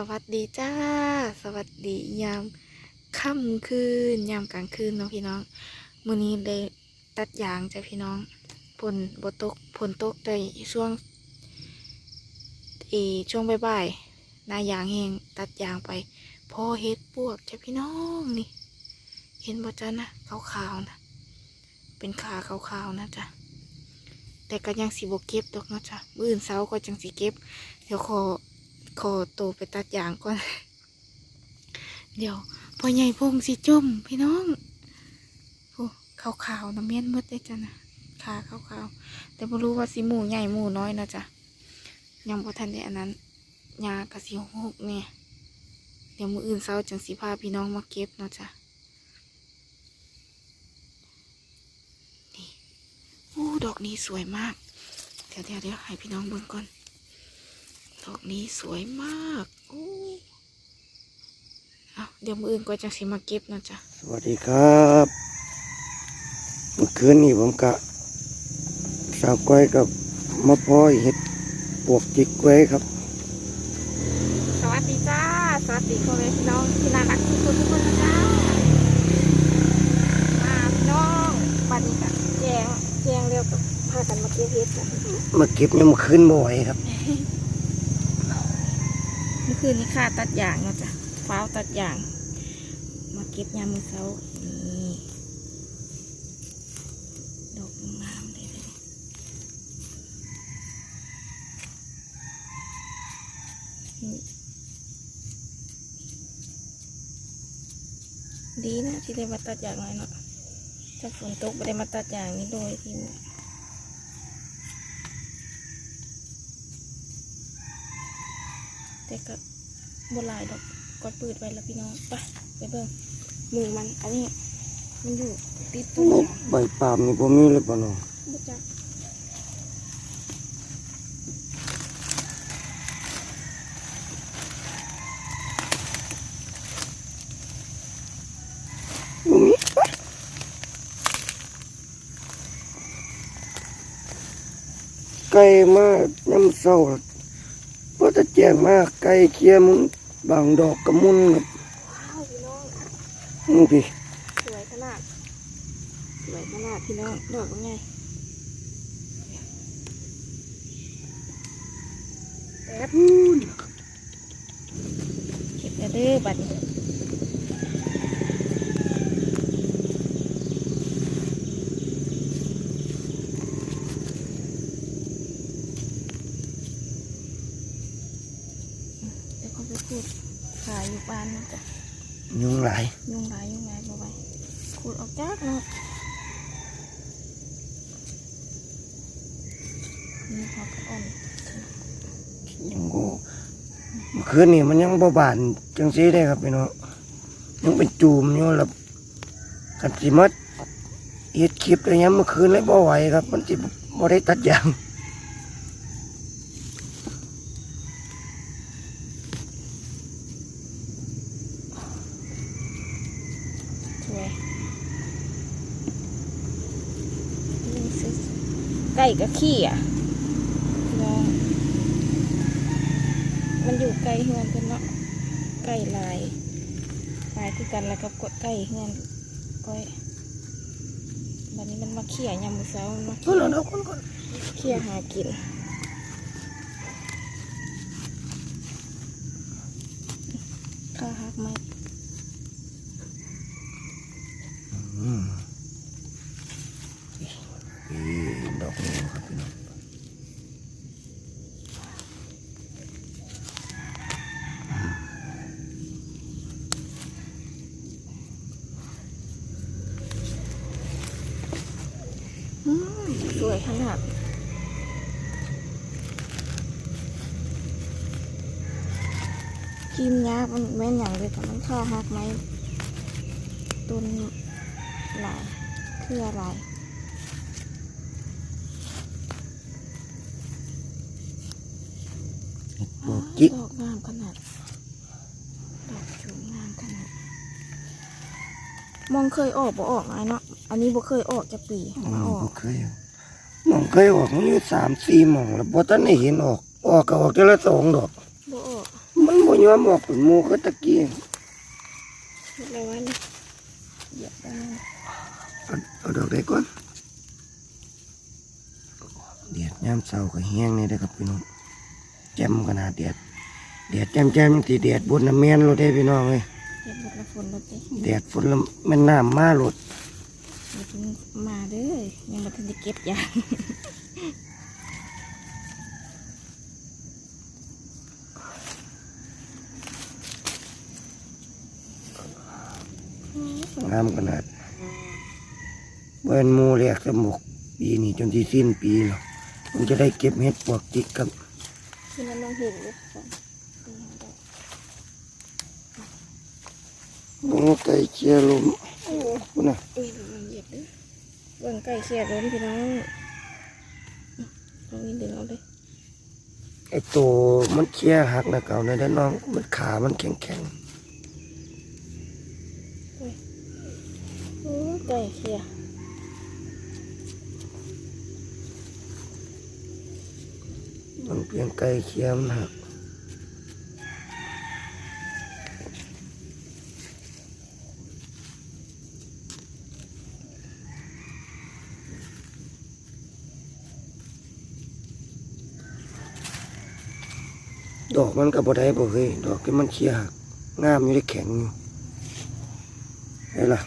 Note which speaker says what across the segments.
Speaker 1: สวัสดีจ้า สวัสดียามค่ำคืนยามกลางคืนเนาะพี่น้องมื้อนี้ได้ตัดยางจ้ะพี่น้องฝนบ่ตกฝนตกแต่ช่วงเออช่วงบ่ายๆนายางแห้งตัดยางไปพอเฮ็ดปวกจ้ะพี่น้องนี่ เห็นบ่จ้ะนะขาวๆนะเป็นขาขาวๆนะจ้ะแต่ก็ยังสิบ่เก็บดอกนะจ้ะมื้ออื่นเช้าก็จังสิเก็บ เดี๋ยวขอ ขอตัวไปตัดยางก่อน เดี๋ยวพอใหญ่พงสิจมพี่น้องโอ้ขาวๆน้ำเมียนมืดได้จ้ะนะขาขาวๆแต่ไม่รู้ว่าสิหมูใหญ่หมูน้อยนะจ๊ะยังบ่ทันได้อันนั้นยากระสิหกเนี่ยเดี๋ยวมืออื่นเช้าจังสิพาพี่น้องมาเก็บเนาะจ้ะนี่โอ้ดอกนี้สวยมาก เดี๋ยวเดี๋ยวเดี๋ยวให้พี่น้องเบิ่งก่อน ดอกนี้สวยมากโอ้เอาเดี๋ยวมืออื่นก็จะสิมาเก็บนะจ๊ะ
Speaker 2: สวัสดีครับ เมื่อคืนนี้ผมกะสาวก้อยกับมะพร้อยเห็ดปวกจิกไว้ครับ
Speaker 1: สวัสดีจ้า สวัสดีพ่อแม่พี่น้องที่น่ารักทุกคนทุกคนนะจ้ามาพี่น้องบัดนี้กับแจงแจงเร็วกับพากันมาเก็บเห็ดนะ
Speaker 2: มาเก็บยังมาคืนบ่อยครับ
Speaker 1: เมื่อ คืนนี้ข้าตัดยางเนาะจ้ะฟ้าวตัดยาง มาเก็บยามมือเช้านี่ดอกงามเลยเลยดีนะที่ได้มาตัดอย่างน้อยเนาะถ้าฝนตกไม่ได้มาตัดอย่างนี้โดยที่แต่ก็บ หลายดอกก็ปืดไว้แล้วพี่น้องไปไปเบิ่งหมูมันอันนี้มันอยู่ติดต้นยาง
Speaker 2: ใบปาล์มนี่ผมมีเลยป่ะน้อง
Speaker 1: บ่จัก
Speaker 2: บ่มีไก่มากน้ำเศร้าครับเพราะจะแจ้งมากไก่เคียมุน บางดอกกระมุนครับ
Speaker 1: ว้าวพี่น้อง
Speaker 2: นี่พี่
Speaker 1: สวยขนาดสวยขนาดพี่น้องดอกว่าไงแป๊บ
Speaker 2: พูน
Speaker 1: เก็บแต่เด้อบัดนี้เดี๋ยวเขาไปพูดขายอยู่บ้านนะจ๊ะ
Speaker 2: ยุงหลาย
Speaker 1: ยุงหลายยุงหลายบ่ไหวขูดออกจากเนาะนี่เขาก็อ่อน
Speaker 2: ยังกูเมื่อคืนนี่มันยังบ่บานจังซี่ได้ครับพี่น้องยังเป็นจูมอยู่แล้วกันสิมัดเฮ็ดคลิปอะไรยังเมื่อคืนเลยบ่ไหวครับ มันสิบ่ได้ตัดยาง
Speaker 1: สวยนี่สิ ไก่กับขี้อะพี่น้องมันอยู่ไกลเฮือนกันเนาะไก่ลายลายคือกันแล้วก็กดไก่เฮือนก้อยบัดนี้มันมาเขี่ยยามมือเช้ามันมา
Speaker 2: เอ
Speaker 1: เขี่
Speaker 2: อยแล้วคนก่อน
Speaker 1: เขี่ยหากินข้าหักไหม
Speaker 2: อืมนี่ดอกนี้ครับพี่น้อง
Speaker 1: อืมส วยขนาดกินยากมันแม่นอย่างเลยแต่มันค่าหักไหมต้นหลายคืออะไร
Speaker 2: ปวกจิก
Speaker 1: ดอกงามขนาด ดอกจูงงามขนาด มองเคยออกบ่ออกไอ้เนาะ อันนี้บ่เคยออกจะปี
Speaker 2: อื
Speaker 1: มามออก
Speaker 2: บ่เคย มองเคยออกมันอยู่สามสี่หมองแล้วบ่ทันได้เห็นออก ออกก็ออกแต่ละสองดอก
Speaker 1: บ่ออก
Speaker 2: มันบ่ย้อมออกเป็นหมูคือตะกี้
Speaker 1: เฮ็ดแล้ววะนี่เหยียบได้ไหม
Speaker 2: เอาเอาดอกได้ก่อนเดียดยามเช้าก็แห้งนี่ได้อครับพี่น้องแจ่มขนาดเดียดเดียดแจ่มแจ่มๆที่เดียดบนน้ำแม่นโลดได้พี่น้องเลย
Speaker 1: เฮ็ดบทละฝนแล้วติ
Speaker 2: เดียดฝนแล้วแม่นน้ำมาโลด
Speaker 1: เดี๋ยว ถึงมาเด้อยังบ่ทันได้เก็บยาง
Speaker 2: งามขนาดเบิ้นหมูเรียกสมุกปีนี้จนที่สิ้นปีหรอกผมจะได้เก็บเห็ดปวกจิกครับ
Speaker 1: ที่นั่นน้องเห็นเลยค่ะ
Speaker 2: โอ้ไก่เชียร์ลม
Speaker 1: โอ้
Speaker 2: พุ่นน่ะ
Speaker 1: เอ้ยระวังเหยียบเด้อเบิ่งไก่เขียดล้มพี่น้องเอานี่ดึงเอาเลย
Speaker 2: ไอ้ตัวมันเชียร์หักนะเก่านะเด้อน้องมันขามันแข็งแข็ง
Speaker 1: โอ้ไก่เขียด
Speaker 2: ๆมันเพียงไก่เชียร์มันหัก ดอกมันกับบ่ได้บ่เฮ้ยดอกที่มันเคียหักงามอยู่ได้แข็งอยู่ไอ้ล่ะ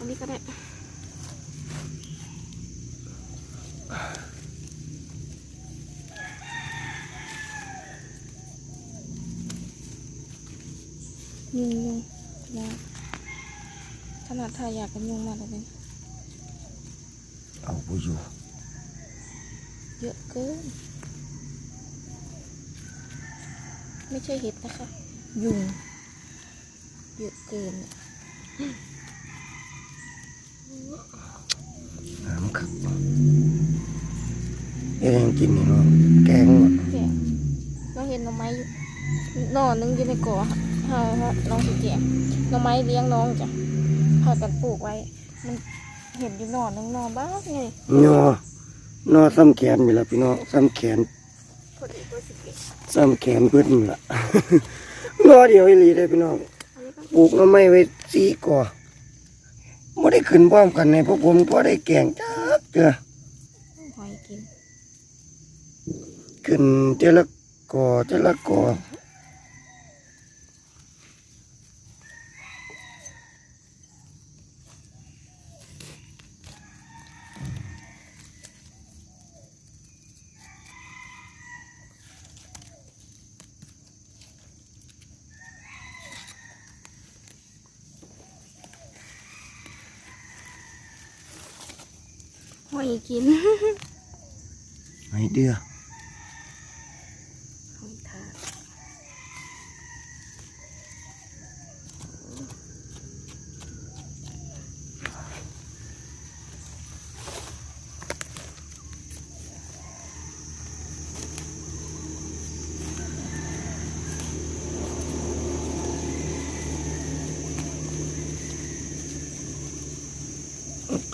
Speaker 1: อันนี้ก็ได้ยุงยุงนะขนาดถ้าอยากกันยุงมากเลยเนี่ย
Speaker 2: เอาไปอยู่
Speaker 1: เยอะเกิน ไม่ใช่เห็ดนะคะ ยุง เยอะเกิน อะ
Speaker 2: น้ำขักเอ้ยยังกินนี่เนาะแกงวะ
Speaker 1: แกะเราเห็นหน่อไม้อยู่หน่อนึงอยู่ในกอฮะฮะน้องสิแกะหน่อไม้เลี้ยงน้องจ้ะพากันปลูกไว้ มันเห็นอยู่หน่อนึงหน่อบ้าไง
Speaker 2: ยอนอซ้ำแขนนี่ละพี่น้องซ้ำแขน
Speaker 1: พอดีก็สิเก็บ
Speaker 2: ซ้ำแขนเพื่อนนี่ละนอเดียวอีหลีได้อพี่น้อง
Speaker 1: อันนี้ก็
Speaker 2: ปลูกหน้ำไม้ไว้สี่ก่อ ไม่ได้ขึ้นพร้อมกันในพวกผมพอได้แกงจักเจอ
Speaker 1: หอยกิน
Speaker 2: ขึ้นเจละก่อเจละก่อ
Speaker 1: หอยกิน
Speaker 2: ไอ้เดือ
Speaker 1: หอยทาก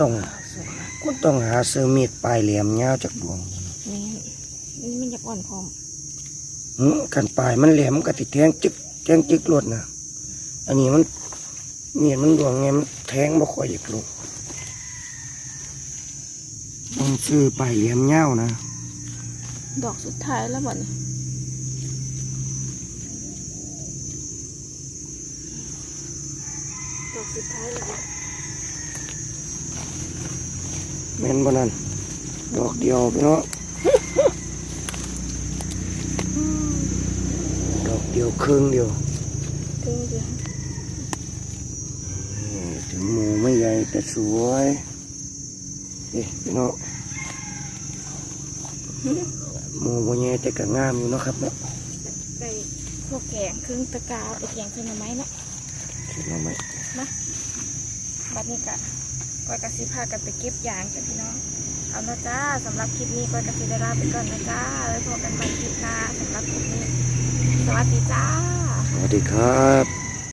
Speaker 2: ต้อง
Speaker 1: สวย มาก
Speaker 2: ก็ต้องหาเสื้อมีดปลายแหลมยาวจากดวง
Speaker 1: นี่นี่มันอยากอ่อนพร้อม
Speaker 2: หืมกันปลายมันแหลมมันก็ติแทงจึกแทงจึกรวดนะอันนี้มันมีดมันดวงไงมันแทงบ่ค่อยอยากลงต้องซื้อปลายแหลมยาวนะ
Speaker 1: ดอกสุดท้ายแล้วบ่เนี่ยดอกสุดท้ายแล้วบ่
Speaker 2: แม่นบ่นั่นดอกเดียวพี่เนาะดอกเดียวครึ่งเดียว
Speaker 1: ถึงเดือน
Speaker 2: นี่ถึงหมูไม่ใหญ่แต่สวยเอ๊ะพี่เนาะหมูบ่แย่แต่ก็งามอยู่เนาะครับเนาะ
Speaker 1: ได้พวกแกงครึ่งตะกร้าไปแกงขึ้นมาไหมเนาะ
Speaker 2: เห็นเอาไหม
Speaker 1: บัดนี้กะ ก้อยกะสิพากันไปเก็บยางจ้ะพี่น้อง เอาละจ้าสำหรับคลิปนี้ก้อยกะสิได้ลาไปก่อนนะจ้าไว้พบกันใหม่คลิปหน้าสำหรับคลิปนี้ สวัสดีจ้า
Speaker 2: สวัสดีครับ